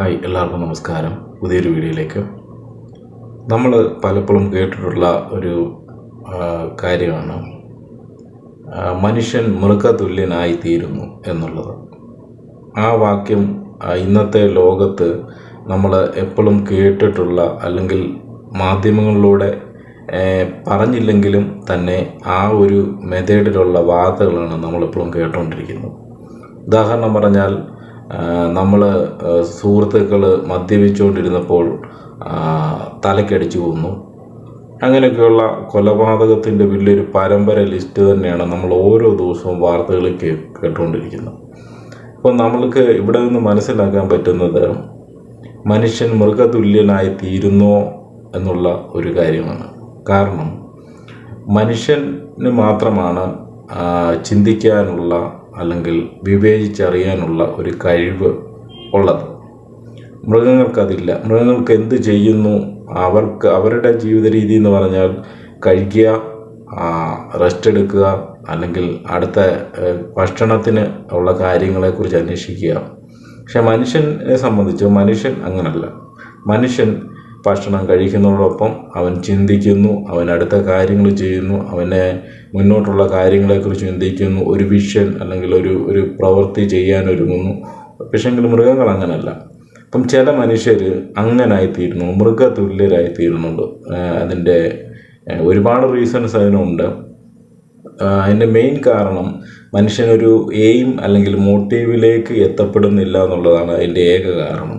Hi എല്ലാവർക്കും നമസ്കാരം. പുതിയൊരു വീഡിയോയിലേക്ക്. നമ്മൾ പലപ്പോഴും കേട്ടിട്ടുള്ള ഒരു കാര്യമാണ് മനുഷ്യൻ മൃഗതുല്യനായി തീരുന്നു എന്നുള്ളത്. ആ വാക്യം ഇന്നത്തെ ലോകത്ത് നമ്മൾ എപ്പോഴും കേട്ടിട്ടുള്ള അല്ലെങ്കിൽ മാധ്യമങ്ങളിലൂടെ പറഞ്ഞില്ലെങ്കിലും തന്നെ ആ ഒരു മെത്തേഡിലുള്ള വാർത്തകളാണ് നമ്മളെപ്പോഴും കേട്ടുകൊണ്ടിരിക്കുന്നത്. ഉദാഹരണം പറഞ്ഞാൽ നമ്മൾ സുഹൃത്തുക്കൾ മദ്യപിച്ചുകൊണ്ടിരുന്നപ്പോൾ തലക്കടിച്ചു കൊന്നു. അങ്ങനെയൊക്കെയുള്ള കൊലപാതകത്തിന്റെ വലിയൊരു പരമ്പര ലിസ്റ്റ് തന്നെയാണ് നമ്മൾ ഓരോ ദിവസവും വാർത്തകളിൽ കേട്ടുകൊണ്ടിരിക്കുന്നത്. അപ്പോൾ നമ്മൾക്ക് ഇവിടെ നിന്ന് മനസ്സിലാക്കാൻ പറ്റുന്നത് മനുഷ്യൻ മൃഗതുല്യനായി തീരുന്നോ എന്നുള്ള ഒരു കാര്യമാണ്. കാരണം മനുഷ്യന് മാത്രമാണ് ചിന്തിക്കാനുള്ള അല്ലെങ്കിൽ വിവേചിച്ചറിയാനുള്ള ഒരു കഴിവ് ഉള്ളത്. മൃഗങ്ങൾക്കതില്ല. മൃഗങ്ങൾക്ക് എന്ത് ചെയ്യുന്നു? അവർക്ക് അവരുടെ ജീവിത രീതി എന്ന് പറഞ്ഞാൽ കഴിക്കുക റെസ്റ്റ് എടുക്കുക അല്ലെങ്കിൽ അടുത്ത ഭക്ഷണത്തിന് ഉള്ള കാര്യങ്ങളെക്കുറിച്ച് അന്വേഷിക്കുക. പക്ഷെ മനുഷ്യനെ സംബന്ധിച്ച് മനുഷ്യൻ അങ്ങനല്ല. മനുഷ്യൻ ഭക്ഷണം കഴിക്കുന്നതോടൊപ്പം അവൻ ചിന്തിക്കുന്നു അവൻ അടുത്ത കാര്യങ്ങൾ ചെയ്യുന്നു അവനെ മുന്നോട്ടുള്ള കാര്യങ്ങളെക്കുറിച്ച് ചിന്തിക്കുന്നു ഒരു വിഷൻ അല്ലെങ്കിൽ ഒരു ഒരു പ്രവൃത്തി ചെയ്യാൻ ഒരുങ്ങുന്നു. പക്ഷെങ്കിൽ മൃഗങ്ങൾ അങ്ങനല്ല. അപ്പം ചില മനുഷ്യർ അങ്ങനായിത്തീരുന്നു മൃഗതുല്യരായിത്തീരുന്നുണ്ട്. അതിന്റെ ഏഹ്, ഒരുപാട് റീസൺസ് അതിനുണ്ട്. അതിന്റെ മെയിൻ കാരണം മനുഷ്യനൊരു എയിം അല്ലെങ്കിൽ മോട്ടീവിലേക്ക് എത്തപ്പെടുന്നില്ല എന്നുള്ളതാണ് അതിന്റെ ഏക കാരണം.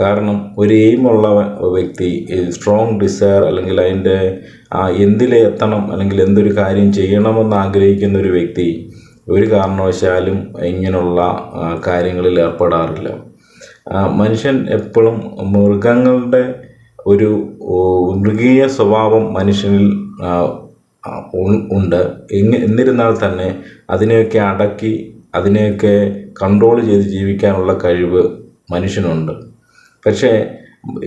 കാരണം ഒരു എയിമുള്ള വ്യക്തി സ്ട്രോങ് ഡിസയർ അല്ലെങ്കിൽ അതിന്റെ ആ എന്തിലെ എത്തണം അല്ലെങ്കിൽ എന്തൊരു കാര്യം ചെയ്യണമെന്ന് ആഗ്രഹിക്കുന്ന ഒരു വ്യക്തി ഒരു കാരണവശാലും ഇങ്ങനെയുള്ള കാര്യങ്ങളിൽ ഏർപ്പെടാറില്ല. മനുഷ്യൻ എപ്പോഴും മൃഗങ്ങളുടെ ഒരു മൃഗീയ സ്വഭാവം മനുഷ്യനിൽ ഉണ്ട്. എന്നിരുന്നാൽ തന്നെ അതിനെയൊക്കെ അടക്കി അതിനെയൊക്കെ കൺട്രോൾ ചെയ്ത് ജീവിക്കാനുള്ള കഴിവ് മനുഷ്യനുണ്ട്. പക്ഷേ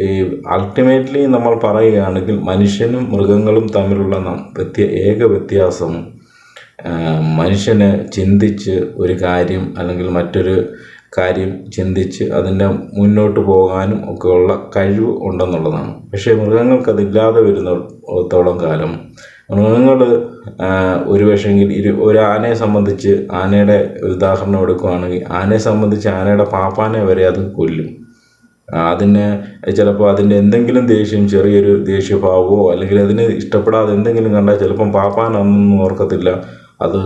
ഈ അൾട്ടിമേറ്റ്ലി നമ്മൾ പറയുകയാണെങ്കിൽ മനുഷ്യനും മൃഗങ്ങളും തമ്മിലുള്ള വ്യത്യ ഏക വ്യത്യാസം മനുഷ്യന് ചിന്തിച്ച് ഒരു കാര്യം അല്ലെങ്കിൽ മറ്റൊരു കാര്യം ചിന്തിച്ച് അതിന്റെ മുന്നോട്ട് പോകാനും ഒക്കെയുള്ള കഴിവ് ഉണ്ടെന്നുള്ളതാണ്. പക്ഷേ മൃഗങ്ങൾക്കതില്ലാതെ വരുന്നിടത്തോളം കാലം മൃഗങ്ങൾ ഒരു പക്ഷെങ്കിൽ ഇരു ഒരു ആനയെ സംബന്ധിച്ച് ആനയുടെ ഉദാഹരണം എടുക്കുകയാണെങ്കിൽ ആനയെ സംബന്ധിച്ച് ആനയുടെ പാപ്പാനെ വരെ അത് കൊല്ലും. അതിന് ചിലപ്പോൾ അതിന്റെ എന്തെങ്കിലും ദേഷ്യം ചെറിയൊരു ദേഷ്യഭാവമോ അല്ലെങ്കിൽ അതിന് ഇഷ്ടപ്പെടാതെ എന്തെങ്കിലും കണ്ടാൽ ചിലപ്പം പാപ്പാനൊന്നും ഓർക്കത്തില്ല. അത്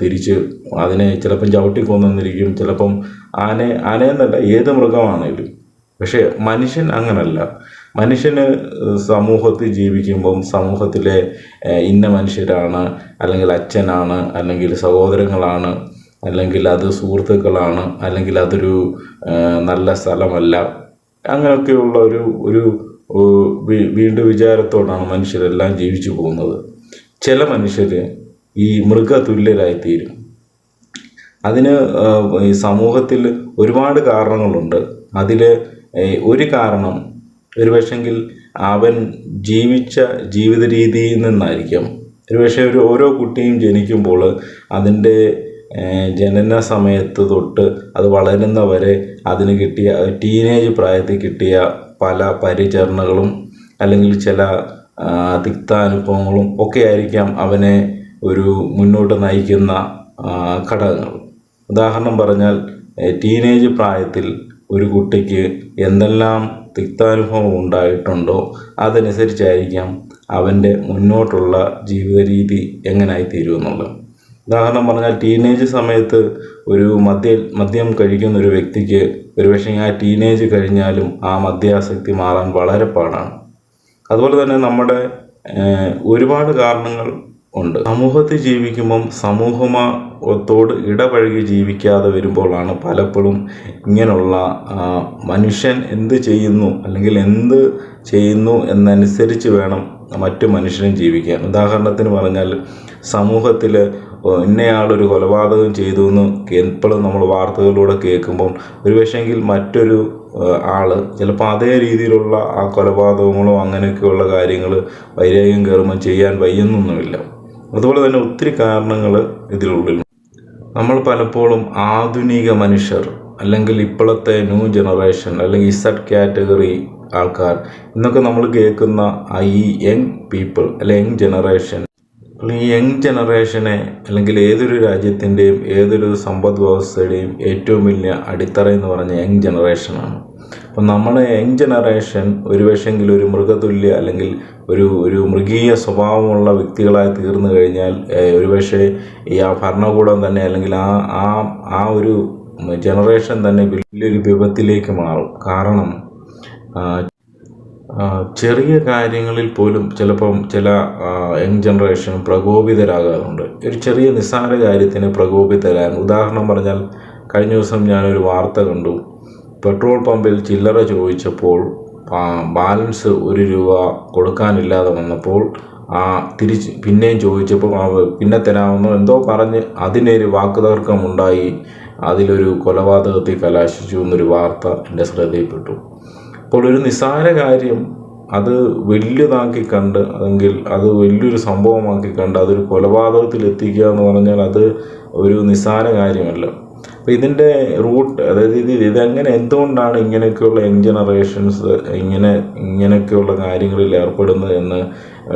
തിരിച്ച് അതിനെ ചിലപ്പം ചവിട്ടി കൊന്നിരിക്കും ചിലപ്പം ആന ആനയെന്നല്ല ഏത് മൃഗമാണേലും. പക്ഷേ മനുഷ്യൻ അങ്ങനല്ല. മനുഷ്യന് സമൂഹത്തിൽ ജീവിക്കുമ്പം സമൂഹത്തിലെ ഇന്ന മനുഷ്യരാണ് അല്ലെങ്കിൽ അച്ഛനാണ് അല്ലെങ്കിൽ സഹോദരങ്ങളാണ് അല്ലെങ്കിൽ അത് സുഹൃത്തുക്കളാണ് അല്ലെങ്കിൽ അതൊരു നല്ല സ്ഥലമല്ല. അങ്ങനെയൊക്കെയുള്ള ഒരു ഒരു വീണ്ടും വിചാരത്തോടാണ് മനുഷ്യരെല്ലാം ജീവിച്ചു പോകുന്നത്. ചില മനുഷ്യർ ഈ മൃഗതുല്യരായിത്തീരും. അതിന് ഈ സമൂഹത്തിൽ ഒരുപാട് കാരണങ്ങളുണ്ട്. അതിൽ ഒരു കാരണം ഒരു പക്ഷെങ്കിൽ അവൻ ജീവിച്ച ജീവിത രീതിയിൽ നിന്നായിരിക്കാം. ഒരു പക്ഷേ ഒരു ഓരോ കുട്ടിയും ജനിക്കുമ്പോൾ അതിന്റെ ജനന സമയത്ത് തൊട്ട് അത് വളരുന്ന വരെ അതിന് കിട്ടിയ ടീനേജ് പ്രായത്തിൽ കിട്ടിയ പല പരിചരണകളും അല്ലെങ്കിൽ ചില തിക്താനുഭവങ്ങളും ഒക്കെ ആയിരിക്കാം അവനെ ഒരു മുന്നോട്ട് നയിക്കുന്ന ഘടകങ്ങൾ. ഉദാഹരണം പറഞ്ഞാൽ ടീനേജ് പ്രായത്തിൽ ഒരു കുട്ടിക്ക് എന്തെല്ലാം തിക്താനുഭവം ഉണ്ടായിട്ടുണ്ടോ അതനുസരിച്ചായിരിക്കാം അവന്റെ മുന്നോട്ടുള്ള ജീവിത രീതി എങ്ങനായി തീരുമെന്നുള്ളത് ഉദാഹരണം പറഞ്ഞാൽ ടീനേജ് സമയത്ത് ഒരു മദ്യ മദ്യം കഴിക്കുന്ന ഒരു വ്യക്തിക്ക് ഒരുപക്ഷെ ആ ടീനേജ് കഴിഞ്ഞാലും ആ മദ്യാസക്തി മാറാൻ വളരെ പാടാണ്. അതുപോലെ തന്നെ നമ്മുടെ ഒരുപാട് കാരണങ്ങൾ ഉണ്ട്. സമൂഹത്തിൽ ജീവിക്കുമ്പം സമൂഹത്തോട് ഇടപഴകി ജീവിക്കാതെ വരുമ്പോഴാണ് പലപ്പോഴും ഇങ്ങനെയുള്ള മനുഷ്യൻ എന്ത് ചെയ്യുന്നു അല്ലെങ്കിൽ എന്ത് ചെയ്യുന്നു എന്നനുസരിച്ച് വേണം മറ്റു മനുഷ്യനും ജീവിക്കാൻ ഉദാഹരണത്തിന് പറഞ്ഞാൽ സമൂഹത്തിൽ ഇന്നയാളൊരു കൊലപാതകം ചെയ്തു എന്ന് എപ്പോഴും നമ്മൾ വാർത്തകളിലൂടെ കേൾക്കുമ്പം ഒരു പക്ഷേങ്കിൽ മറ്റൊരു ആൾ ചിലപ്പോൾ അതേ രീതിയിലുള്ള ആ കൊലപാതകങ്ങളോ അങ്ങനെയൊക്കെയുള്ള കാര്യങ്ങൾ വൈരാഗ്യം കയറുമ്പോൾ ചെയ്യാൻ വയ്യുന്നൊന്നുമില്ല. അതുപോലെ തന്നെ ഒത്തിരി കാരണങ്ങൾ ഇതിലുള്ളിൽ നമ്മൾ പലപ്പോഴും ആധുനിക മനുഷ്യർ അല്ലെങ്കിൽ ഇപ്പോഴത്തെ ന്യൂ ജനറേഷൻ അല്ലെങ്കിൽ ഇസഡ് കാറ്റഗറി ആൾക്കാർ ഇന്നൊക്കെ നമ്മൾ കേൾക്കുന്ന ഈ യങ് പീപ്പിൾ അല്ലെ യങ് ജനറേഷൻ. അല്ലെങ്കിൽ യങ് ജനറേഷനെ അല്ലെങ്കിൽ ഏതൊരു രാജ്യത്തിന്റെയും ഏതൊരു സമ്പദ് വ്യവസ്ഥയുടെയും ഏറ്റവും വലിയ അടിത്തറ എന്ന് പറഞ്ഞ യങ് ജനറേഷനാണ് അപ്പം നമ്മുടെ യങ് ജനറേഷൻ ഒരു പക്ഷെങ്കിൽ ഒരു മൃഗതുല്യ അല്ലെങ്കിൽ ഒരു ഒരു മൃഗീയ സ്വഭാവമുള്ള വ്യക്തികളായി തീർന്നു കഴിഞ്ഞാൽ ഒരുപക്ഷെ ഒരു പക്ഷേ ഈ ആ ഭരണകൂടം തന്നെ അല്ലെങ്കിൽ ആ ആ ആ ഒരു ജനറേഷൻ തന്നെ വലിയൊരു വിപത്തിലേക്ക് മാറും. കാരണം ചെറിയ കാര്യങ്ങളിൽ പോലും ചിലപ്പം ചില യങ് ജനറേഷൻ പ്രകോപിതരാകാറുണ്ട്. ഒരു ചെറിയ നിസ്സാര കാര്യത്തിന് പ്രകോപിതരാൻ ഉദാഹരണം പറഞ്ഞാൽ കഴിഞ്ഞ ദിവസം ഞാനൊരു വാർത്ത കണ്ടു. പെട്രോൾ പമ്പിൽ ചില്ലറ ചോദിച്ചപ്പോൾ ബാലൻസ് ഒരു രൂപ കൊടുക്കാനില്ലാതെ വന്നപ്പോൾ ആ തിരിച്ച് പിന്നെയും ചോദിച്ചപ്പോൾ പിന്നെ തരാമെന്നോ എന്തോ പറഞ്ഞ് അതിനൊരു വാക്കുതർക്കമുണ്ടായി. അതിലൊരു കൊലപാതകത്തിൽ കലാശിച്ചു എന്നൊരു വാർത്ത എന്റെ ശ്രദ്ധയിൽപ്പെട്ടു. അപ്പോൾ ഒരു നിസ്സാര കാര്യം അത് വലിയതാക്കി കണ്ട് അല്ലെങ്കിൽ അത് വലിയൊരു സംഭവമാക്കി കണ്ട് അതൊരു കൊലപാതകത്തിൽ എത്തിക്കുക എന്ന് പറഞ്ഞാൽ അത് ഒരു നിസ്സാര കാര്യമല്ല. അപ്പോൾ ഇതിന്റെ റൂട്ട് അതായത് ഇത് ഇതെങ്ങനെ എന്തുകൊണ്ടാണ് ഇങ്ങനെയൊക്കെയുള്ള യങ് ജനറേഷൻസ് ഇങ്ങനെ ഇങ്ങനെയൊക്കെയുള്ള കാര്യങ്ങളിൽ ഏർപ്പെടുന്നത് എന്ന്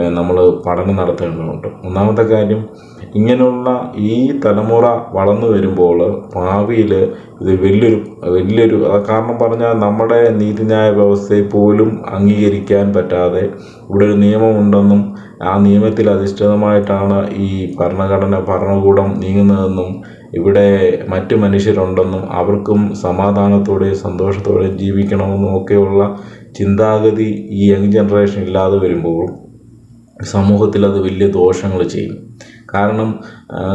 നമ്മൾ പഠനം നടത്തേണ്ടതുണ്ട്. ഒന്നാമത്തെ കാര്യം ഇങ്ങനെയുള്ള ഈ തലമുറ വളർന്നു വരുമ്പോൾ ഭാവിയിൽ ഇത് വലിയൊരു വലിയൊരു കാരണം പറഞ്ഞാൽ നമ്മുടെ നീതിന്യായ വ്യവസ്ഥയെ പോലും അംഗീകരിക്കാൻ പറ്റാതെ ഇവിടെ ഒരു നിയമമുണ്ടെന്നും ആ നിയമത്തിൽ അധിഷ്ഠിതമായിട്ടാണ് ഈ ഭരണഘടന ഭരണകൂടം നീങ്ങുന്നതെന്നും ഇവിടെ മറ്റ് മനുഷ്യരുണ്ടെന്നും അവർക്കും സമാധാനത്തോടെ സന്തോഷത്തോടെ ജീവിക്കണമെന്നും ഒക്കെയുള്ള ചിന്താഗതി ഈ യങ് ജനറേഷൻ ഇല്ലാതെ വരുമ്പോൾ സമൂഹത്തിൽ അത് വലിയ ദോഷങ്ങൾ ചെയ്യും. കാരണം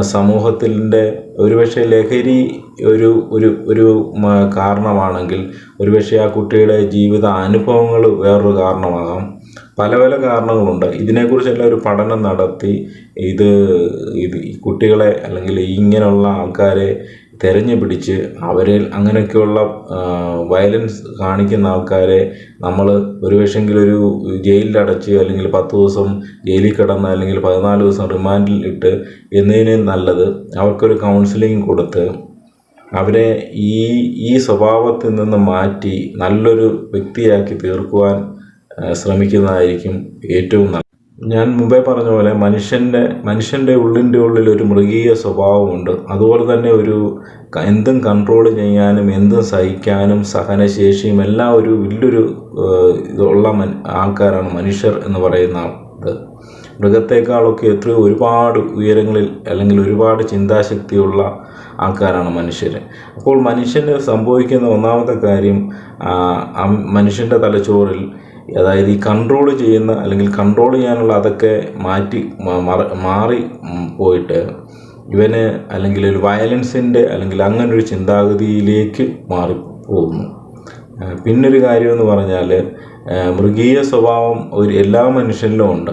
സമൂഹത്തിന്റെ ഒരുപക്ഷെ ലഹരി ഒരു ഒരു ഒരു കാരണമാണെങ്കിൽ ഒരുപക്ഷെ ആ കുട്ടിയുടെ ജീവിത അനുഭവങ്ങൾ വേറൊരു കാരണമാകാം. പല പല കാരണങ്ങളുണ്ട്. ഇതിനെക്കുറിച്ചെല്ലാം ഒരു പഠനം നടത്തി ഇത് ഇത് കുട്ടികളെ അല്ലെങ്കിൽ ഇങ്ങനെയുള്ള ആൾക്കാരെ തെരഞ്ഞു പിടിച്ച് അവരിൽ അങ്ങനെയൊക്കെയുള്ള വയലൻസ് കാണിക്കുന്ന ആൾക്കാരെ നമ്മൾ ഒരു പക്ഷെങ്കിലൊരു ജയിലിലടച്ച് അല്ലെങ്കിൽ പത്ത് ദിവസം ജയിലിൽ കിടന്ന് അല്ലെങ്കിൽ പതിനാല് ദിവസം റിമാൻഡിൽ ഇട്ട് എന്നതിന് നല്ലത് അവർക്കൊരു കൗൺസിലിംഗ് കൊടുത്ത് അവരെ ഈ ഈ സ്വഭാവത്തിൽ നിന്ന് മാറ്റി നല്ലൊരു വ്യക്തിയാക്കി തീർക്കുവാൻ ശ്രമിക്കുന്നതായിരിക്കും ഏറ്റവും നല്ലത്. ഞാൻ മുമ്പേ പറഞ്ഞ പോലെ മനുഷ്യന്റെ മനുഷ്യന്റെ ഉള്ളിന്റെ ഉള്ളിൽ ഒരു മൃഗീയ സ്വഭാവമുണ്ട്. അതുപോലെ തന്നെ ഒരു എന്തും കൺട്രോൾ ചെയ്യാനും എന്തും സഹിക്കാനും സഹനശേഷിയും എല്ലാം ഒരു വലിയൊരു ഇതുള്ള മൻ ആൾക്കാരാണ് മനുഷ്യർ എന്ന് പറയുന്ന ഇത്. മൃഗത്തെക്കാളൊക്കെ എത്രയോ ഒരുപാട് ഉയരങ്ങളിൽ അല്ലെങ്കിൽ ഒരുപാട് ചിന്താശക്തിയുള്ള ആൾക്കാരാണ് മനുഷ്യർ അപ്പോൾ മനുഷ്യന് സംഭവിക്കുന്ന ഒന്നാമത്തെ കാര്യം മനുഷ്യന്റെ തലച്ചോറിൽ അതായത് ഈ കൺട്രോൾ ചെയ്യുന്ന അല്ലെങ്കിൽ കൺട്രോൾ ചെയ്യാനുള്ള അതൊക്കെ മാറ്റി മാറി പോയിട്ട് ഇവന് അല്ലെങ്കിൽ ഒരു വയലൻസിന്റെ അല്ലെങ്കിൽ അങ്ങനൊരു ചിന്താഗതിയിലേക്ക് മാറിപ്പോകുന്നു പിന്നൊരു കാര്യമെന്ന് പറഞ്ഞാൽ മൃഗീയ സ്വഭാവം ഒരു എല്ലാ മനുഷ്യനിലും ഉണ്ട്.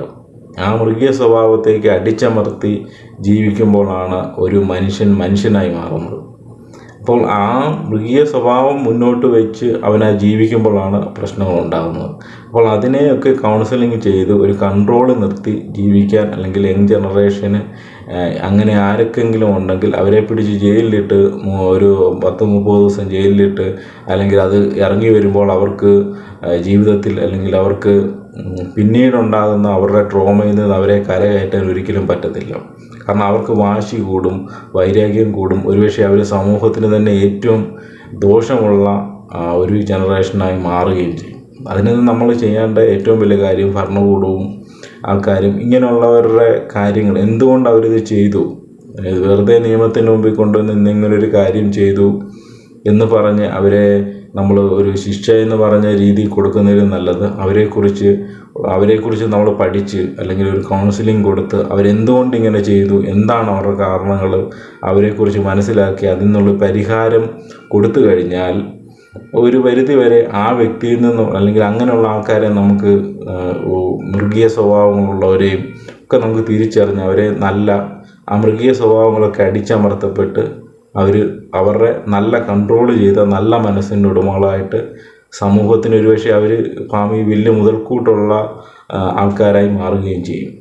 ആ മൃഗീയ സ്വഭാവത്തേക്ക് അടിച്ചമർത്തി ജീവിക്കുമ്പോഴാണ് ഒരു മനുഷ്യൻ മനുഷ്യനായി മാറുന്നത്. അപ്പോൾ ആ മൃഗീയ സ്വഭാവം മുന്നോട്ട് വെച്ച് അവനെ ജീവിക്കുമ്പോഴാണ് പ്രശ്നങ്ങൾ ഉണ്ടാകുന്നത് അപ്പോൾ അതിനെയൊക്കെ കൗൺസിലിംഗ് ചെയ്ത് ഒരു കൺട്രോൾ നിർത്തി ജീവിക്കാൻ അല്ലെങ്കിൽ യങ് ജനറേഷന് അങ്ങനെ ആരൊക്കെങ്കിലും ഉണ്ടെങ്കിൽ അവരെ പിടിച്ച് ജയിലിലിട്ട് ഒരു പത്ത് മുപ്പത് ദിവസം ജയിലിലിട്ട് അല്ലെങ്കിൽ അത് ഇറങ്ങി വരുമ്പോൾ അവർക്ക് ജീവിതത്തിൽ അല്ലെങ്കിൽ അവർക്ക് പിന്നീടുണ്ടാകുന്ന അവരുടെ ട്രോമയിൽ നിന്ന് അവരെ കരകയറ്റാൻ ഒരിക്കലും പറ്റത്തില്ല. കാരണം അവർക്ക് വാശി കൂടും വൈരാഗ്യം കൂടും. ഒരുപക്ഷെ അവർ സമൂഹത്തിന് തന്നെ ഏറ്റവും ദോഷമുള്ള ഒരു ജനറേഷനായി മാറുകയും ചെയ്യും. അതിന് നമ്മൾ ചെയ്യേണ്ട ഏറ്റവും വലിയ കാര്യം ഭരണകൂടവും ആൾക്കാരും ഇങ്ങനെയുള്ളവരുടെ കാര്യങ്ങൾ എന്തുകൊണ്ട് അവരിത് ചെയ്തു? വെറുതെ നിയമത്തിന് മുമ്പിൽ കൊണ്ടുവന്ന് ഒരു കാര്യം ചെയ്തു എന്ന് പറഞ്ഞ് അവരെ നമ്മൾ ഒരു ശിക്ഷ എന്ന് പറഞ്ഞ രീതിയിൽ കൊടുക്കുന്നതിലും നല്ലത്. അവരെക്കുറിച്ച് അവരെക്കുറിച്ച് നമ്മൾ പഠിച്ച് അല്ലെങ്കിൽ ഒരു കൗൺസിലിംഗ് കൊടുത്ത് അവരെന്തുകൊണ്ട് ഇങ്ങനെ ചെയ്തു എന്താണ് അവരുടെ കാരണങ്ങൾ അവരെക്കുറിച്ച് മനസ്സിലാക്കി അതിൽ നിന്നുള്ള പരിഹാരം കൊടുത്തു കഴിഞ്ഞാൽ ഒരു പരിധി വരെ ആ വ്യക്തിയിൽ നിന്നും അല്ലെങ്കിൽ അങ്ങനെയുള്ള ആൾക്കാരെ നമുക്ക് മൃഗീയ സ്വഭാവങ്ങളുള്ളവരെയും ഒക്കെ നമുക്ക് തിരിച്ചറിഞ്ഞ് അവരെ നല്ല ആ മൃഗീയ സ്വഭാവങ്ങളൊക്കെ അടിച്ചമർത്തപ്പെട്ട് അവർ അവരുടെ നല്ല കൺട്രോൾ ചെയ്ത നല്ല മനസ്സിന്റെ ഉടമകളായിട്ട് സമൂഹത്തിന് ഒരുപക്ഷെ അവർ ഭാവി വലിയ മുതൽക്കൂട്ടുള്ള ആൾക്കാരായി മാറുകയും ചെയ്യും.